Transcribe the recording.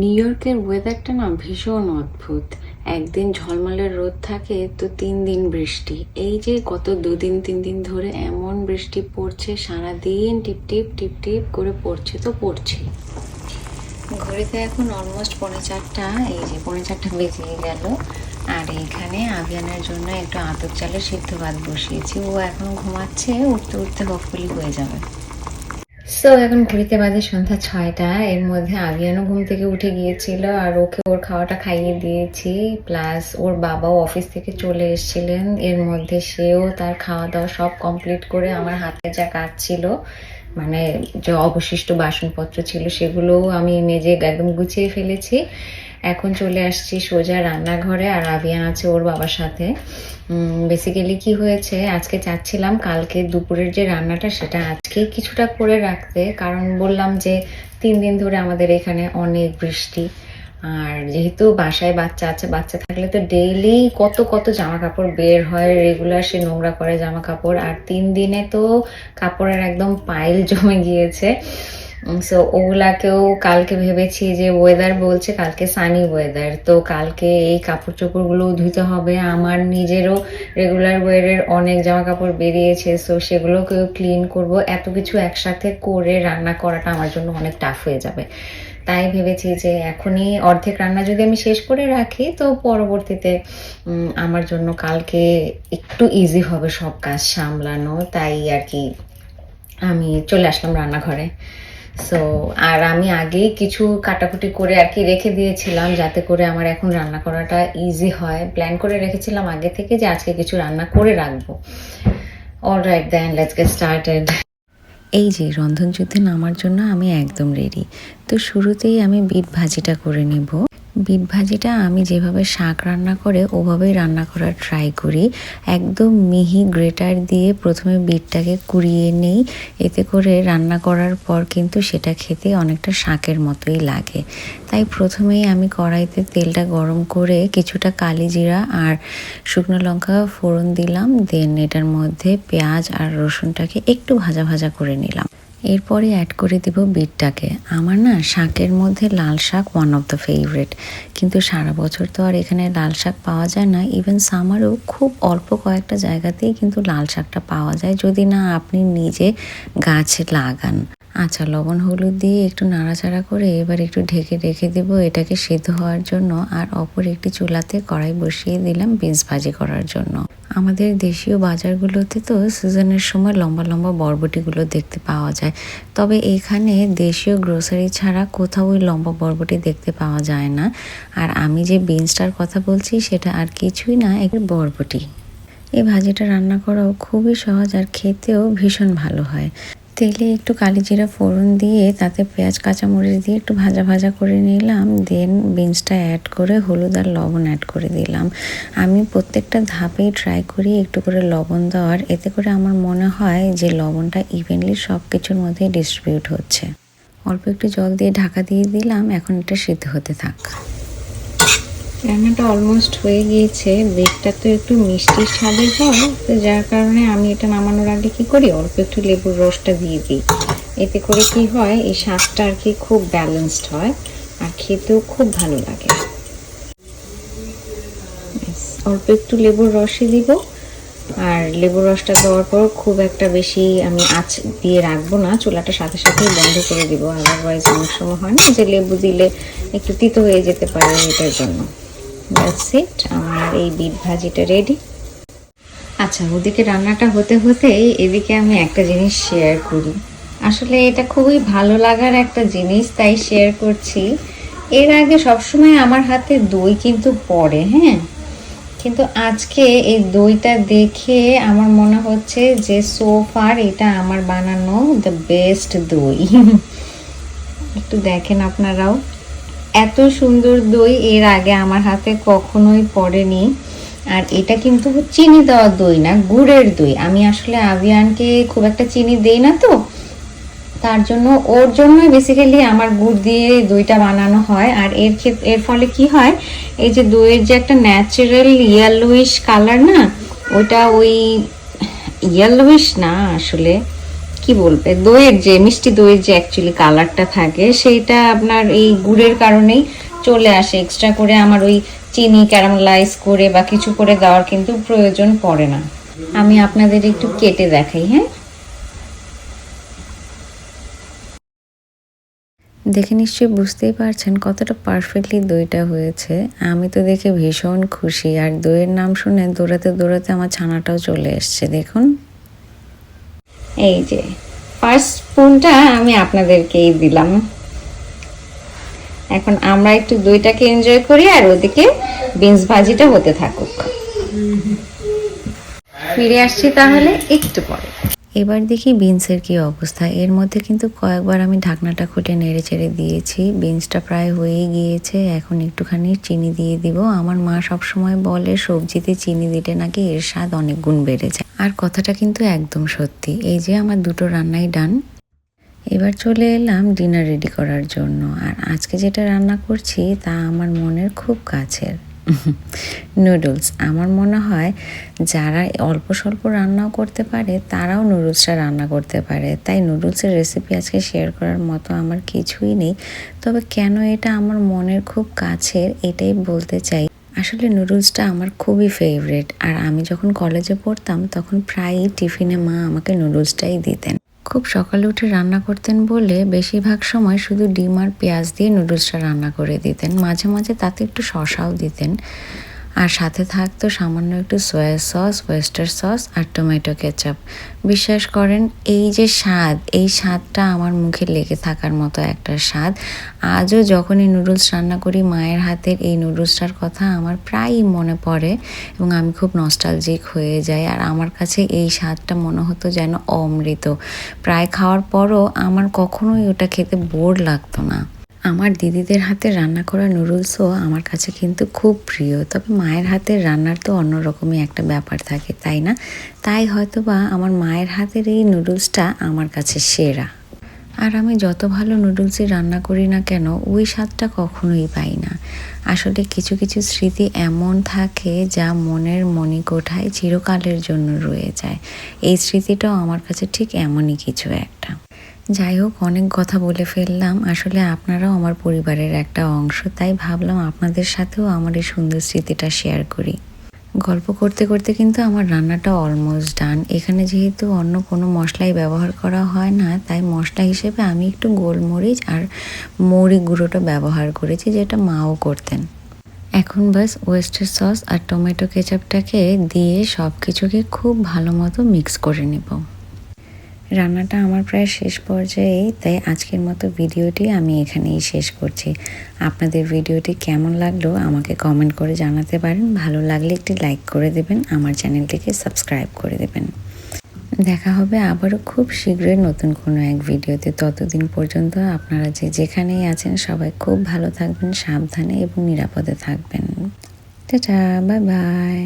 New ইয়র্কের ওয়েদারটা না ভীষণ অদ্ভুত। একদিন ঝলমলে রোদ থাকে, তো তিন দিন বৃষ্টি। এই যে গত দুদিন, তিন দিন ধরে এমন বৃষ্টি পড়ছে সারা দিন টিপ টিপ টিপ টিপ করে পড়ছে তো পড়ছে ঘড়িতে এখন অলমোস্ট পৌনে চারটা, এই যে পৌনে চারটা বেজে গেল। আর এইখানে আভিয়ানের জন্য একটু আতপ চালের সিদ্ধ ভাত বসিয়েছি। ও এখন ঘুমাচ্ছে, উঠতে উঠতে হোপফুলি হয়ে যাবে। সো এখন ঘুরিতে বাজে সন্ধ্যা ছয়টা। এর মধ্যে আবিয়ানও ঘুম থেকে উঠে গিয়েছিল আর ওকে ওর খাওয়াটা খাইয়ে দিয়েছি। প্লাস ওর বাবাও অফিস থেকে চলে এসেছিলেন। এর মধ্যে সেও তার খাওয়া দাওয়া সব কমপ্লিট করে আমার হাতে যা কাজ ছিল মানে যে অবশিষ্ট বাসনপত্র ছিল সেগুলোও আমি মেজে একদম গুছিয়ে ফেলেছি। এখন চলে আসছি সোজা রান্নাঘরে আর আবিয়ান আছে ওর বাবার সাথে। বেসিক্যালি কি হয়েছে, আজকে চাচ্ছিলাম কালকে দুপুরের যে রান্নাটা সেটা আজকে কিছুটা করে রাখতে। কারণ বললাম যে তিন দিন ধরে আমাদের এখানে অনেক বৃষ্টি। আর যেহেতু বাসায় বাচ্চা আছে, বাচ্চা থাকলে তো ডেইলি কত কত জামা কাপড় বের হয় রেগুলার সে নোংরা করে জামা কাপড় আর তিন দিনে তো কাপড়ের একদম পাইল জমে গিয়েছে। সো ওগুলাকেও কালকে ভেবেছি যে ওয়েদার বলছে, কালকে সানি ওয়েদার তো কালকে এই কাপড় চোপড়গুলো ধুতে হবে। আমার নিজেরও রেগুলার ওয়ারের অনেক জামা কাপড় বেরিয়েছে সো সেগুলোকেও ক্লিন করব। এত কিছু একসাথে করে রান্না করাটা আমার জন্য অনেক টাফ হয়ে যাবে। তাই ভেবেছি যে এখনই অর্ধেক রান্না যদি আমি শেষ করে রাখি, তো পরবর্তীতে আমার জন্য কালকে একটু ইজি হবে সব কাজ সামলানো। তাই আর কি আমি চলে আসলাম রান্নাঘরে। সো আর আমি আগেই কিছু কাটাকুটি করে আর কি রেখে দিয়েছিলাম, যাতে করে আমার এখন রান্না করাটা ইজি হয়। প্ল্যান করে রেখেছিলাম আগে থেকে যে আজকে কিছু রান্না করে রাখব। All right then let's get started এই যে রন্ধনযুদ্ধে নামার জন্য আমি একদম রেডি তো শুরুতেই আমি বিট ভাজিটা করে নেব। বিট ভাজিটা আমি যেভাবে শাক রান্না করে, ওভাবেই রান্না করার ট্রাই করি। একদম মিহি গ্রেটার দিয়ে প্রথমে বিটটাকে কুড়িয়ে নেই। এতে করে রান্না করার পর কিন্তু সেটা খেতে অনেকটা শাকের মতোই লাগে। তাই প্রথমেই আমি কড়াইতে তেলটা গরম করে কিছুটা কালি জিরা আর শুকনো লঙ্কা ফোড়ন দিলাম। দেন এটার মধ্যে পেঁয়াজ আর রসুনটাকে একটু ভাজা ভাজা করে নিলাম। এরপরে অ্যাড করে দেব বিটটাকে। আমার না শাকের মধ্যে লাল শাক ওয়ান অফ দ্য ফেভারিট কিন্তু সারা বছর তো আর এখানে লাল শাক পাওয়া যায় না। ইভেন সামারও খুব অল্প কয়েকটা জায়গাতেই কিন্তু লাল শাকটা পাওয়া যায়। যদি না আপনি নিজে গাছে লাগান। আচ্ছা লবণ, হলুদ দিয়ে একটু নাড়াচাড়া করে এবার একটু ঢেকে রেখে দেব। এটাকে সেদ্ধ হওয়ার জন্য আর অপর একটি চুলাতে কড়াই বসিয়ে দিলাম বিনস ভাজি করার জন্য। আমাদের দেশীয় বাজারগুলোতে তো সিজনের সময় লম্বা লম্বা বরবটিগুলো দেখতে পাওয়া যায়। তবে এখানে দেশীয় গ্রোসারি ছাড়া কোথাও ওই লম্বা বরবটি দেখতে পাওয়া যায় না। আর আমি যে বিনসটার কথা বলছি, সেটা আর কিছুই না এক বরবটি। এই ভাজিটা রান্না করাও খুবই সহজ আর খেতেও ভীষণ ভালো হয়। তেলে একটু কালি জিরা ফোড়ন দিয়ে, তাতে পেঁয়াজ, কাঁচামরিচ দিয়ে একটু ভাজা ভাজা করে নিলাম। দেন বিনসটা অ্যাড করে হলুদ আর লবণ অ্যাড করে দিলাম। আমি প্রত্যেকটা ধাপেই ট্রাই করি একটু করে লবণ দেওয়ার। এতে করে আমার মনে হয় যে লবণটা ইভেনলি সব কিছুর মধ্যে ডিস্ট্রিবিউট হচ্ছে। অল্প একটু জল দিয়ে ঢাকা দিয়ে দিলাম। এখন এটা সিদ্ধ হতে থাক। রান্নাটা অলমোস্ট হয়ে গিয়েছে। বেগটা তো একটু মিষ্টি স্বাদের হয়, তো যার কারণে আমি এটা নামানোর আগে কি করি, অল্প একটু লেবুর রসটা দিয়ে দিই। এতে করে কি হয়, এই স্বাদটা আর কি খুব ব্যালেন্সড হয়, আর খেতেও খুব ভালো লাগে। অল্প একটু লেবুর রসই দিব। আর লেবুর রসটা দেওয়ার পর খুব একটা বেশি আমি আঁচ দিয়ে রাখব না, চুলাটা সাথে সাথেই বন্ধ করে দিব। আদারওয়াইজ অনেক সময় হয় না যে লেবু দিলে একটু তিতো হয়ে যেতে পারে এটার জন্য। দ্যাটস ইট আমার এই বিট ভাজিটা রেডি আচ্ছা ওদিকে রান্নাটা হতে হতেই এদিকে আমি একটা জিনিস শেয়ার করি। আসলে এটা খুবই ভালো লাগার একটা জিনিস, তাই শেয়ার করছি। এর আগে সবসময় আমার হাতে দই কিন্তু পড়ে হ্যাঁ? কিন্তু আজকে এই দইটা দেখে আমার মনে হচ্ছে যে সোফার এটা আমার বানানো দ্য বেস্ট দই। একটু দেখেন আপনারাও। এত সুন্দর দই এর আগে আমার হাতে কখনোই পড়েনি। আর এটা কিন্তু চিনি দেওয়া দই না, গুড়ের দই। আমি আসলে আভিয়ানকে খুব একটা চিনি দেই না তো। তার জন্য, ওর জন্যই বেসিক্যালি আমার গুড় দিয়ে দইটা বানানো হয়। আর এর ক্ষেত্রে এর ফলে কি হয়, এই যে দইয়ের যে একটা ন্যাচারাল ইয়েলোইশ কালার না ওইটা ওই ইয়েলোইশ না আসলে। কি বলবে দইয়ের যে, মিষ্টি দইয়ের যে অ্যাকচুয়ালি কালারটা থাকে, সেইটা আপনার এই গুড়ের কারণেই চলে আসে। এক্সট্রা করে আমার ওই চিনি ক্যারামেলাইজ করে বা কিছু করে দেওয়ার কিন্তু প্রয়োজন পড়ে না। আমি আপনাদের একটু কেটে দেখাই হ্যাঁ? দেখে নিশ্চয়ই বুঝতেই পারছেন কতটা পারফেক্টলি দইটা হয়েছে। আমি তো দেখে ভীষণ খুশি। আর দইয়ের নাম শুনে দৌড়াতে দৌড়াতে আমার ছানাটাও চলে এসছে, দেখুন। এই যে ফার্স্ট স্পুনটা আমি আপনাদেরকেই দিলাম। এখন আমরা একটু দইটাকে এনজয় করি আর ওদিকে বিনস ভাজিটা হতে থাকুক। ফিরে আসছি তাহলে একটু পরে। এবার দেখি বিনসের কি অবস্থা। এর মধ্যে কিন্তু কয়েকবার আমি ঢাকনাটা খুঁটে নেড়ে চেড়ে দিয়েছি। বিনসটা প্রায় হয়েই গিয়েছে। এখন একটুখানি চিনি দিয়ে দিব। আমার মা সবসময় বলে, সবজিতে চিনি দিলে নাকি এর স্বাদ অনেক গুণ বেড়ে যায়। আর কথাটা কিন্তু একদম সত্যি। এই যে আমার দুটো রান্নাই ডান। এবার চলে এলাম ডিনার রেডি করার জন্য। আর আজকে যেটা রান্না করছি তা আমার মনের খুব কাছের। নুডলস আমার মনে হয় যারা অল্প স্বল্প রান্নাও করতে পারে, তারাও নুডলসটা রান্না করতে পারে। তাই নুডলসের রেসিপি আজকে শেয়ার করার মতো আমার কিছুই নেই। তবে কেন এটা আমার মনের খুব কাছের, এটাই বলতে চাই। আসলে নুডলসটা আমার খুবই ফেভারেট আর আমি যখন কলেজে পড়তাম, তখন প্রায়ই টিফিনে মা আমাকে নুডলসটাই দিতেন। খুব সকালে উঠে রান্না করতেন বলে বেশিরভাগ সময় শুধু ডিম আর পেঁয়াজ দিয়ে নুডলসটা রান্না করে দিতেন। মাঝে মাঝে তাতে একটু শশাও দিতেন। আর সাথে থাকতো সামান্য একটু সয়া সস ওয়েস্টার সস আর টমেটো কেচাপ বিশ্বাস করেন, এই যে স্বাদ, এই স্বাদটা আমার মুখে লেগে থাকার মতো একটা স্বাদ। আজও যখন এই নুডলস রান্না করি, মায়ের হাতের এই নুডলসটার কথা আমার প্রায়ই মনে পড়ে এবং আমি খুব নস্টালজিক হয়ে যাই। আর আমার কাছে এই স্বাদটা মনে হতো যেন অমৃত। প্রায় খাওয়ার পরও আমার কখনোই ওটা খেতে বোর লাগতো না। আমার দিদিদের হাতে রান্না করা নুডলসও আমার কাছে কিন্তু খুব প্রিয়। তবে মায়ের হাতের রান্নার তো অন্যরকমই একটা ব্যাপার থাকে, তাই না? তাই হয়তো বা আমার মায়ের হাতের এই নুডলসটা আমার কাছে সেরা। আর আমি যত ভালো নুডলসই রান্না করি না কেন, ওই স্বাদটা কখনোই পাই না। আসলে কিছু কিছু স্মৃতি এমন থাকে যা মনের মণিকোঠায় চিরকালের জন্য রয়ে যায়। এই স্মৃতিটাও আমার কাছে ঠিক এমনই কিছু একটা। যাই হোক, অনেক কথা বলে ফেললাম। আসলে আপনারাও আমার পরিবারের একটা অংশ, তাই ভাবলাম আপনাদের সাথেও আমার এই সুন্দর স্মৃতিটা শেয়ার করি। গল্প করতে করতে কিন্তু আমার রান্নাটা অলমোস্ট ডান এখানে যেহেতু অন্য কোনো মশলাই ব্যবহার করা হয় না, তাই মশলা হিসেবে আমি একটু গোলমরিচ আর মৌরি গুঁড়োটা ব্যবহার করেছি, যেটা মাও করতেন। এখন বাস ওয়েস্টার সস আর টমেটো কেচাপটাকে দিয়ে সব কিছুকে খুব ভালো মতো মিক্স করে নেব। রান্নাটা আমার প্রায় শেষ পর্যায়ে, তাই আজকের মতো ভিডিওটি আমি এখানেই শেষ করছি। আপনাদের ভিডিওটি কেমন লাগল আমাকে কমেন্ট করে জানাতে পারেন। ভালো লাগলে একটি লাইক করে দেবেন, আমার চ্যানেলটিকে সাবস্ক্রাইব করে দেবেন। দেখা হবে আবারও খুব শীঘ্রই নতুন কোনো এক ভিডিওতে। ততদিন পর্যন্ত আপনারা যে যেখানেই আছেন, সবাই খুব ভালো থাকবেন, সাবধানে এবং নিরাপদে থাকবেন। Tata bye bye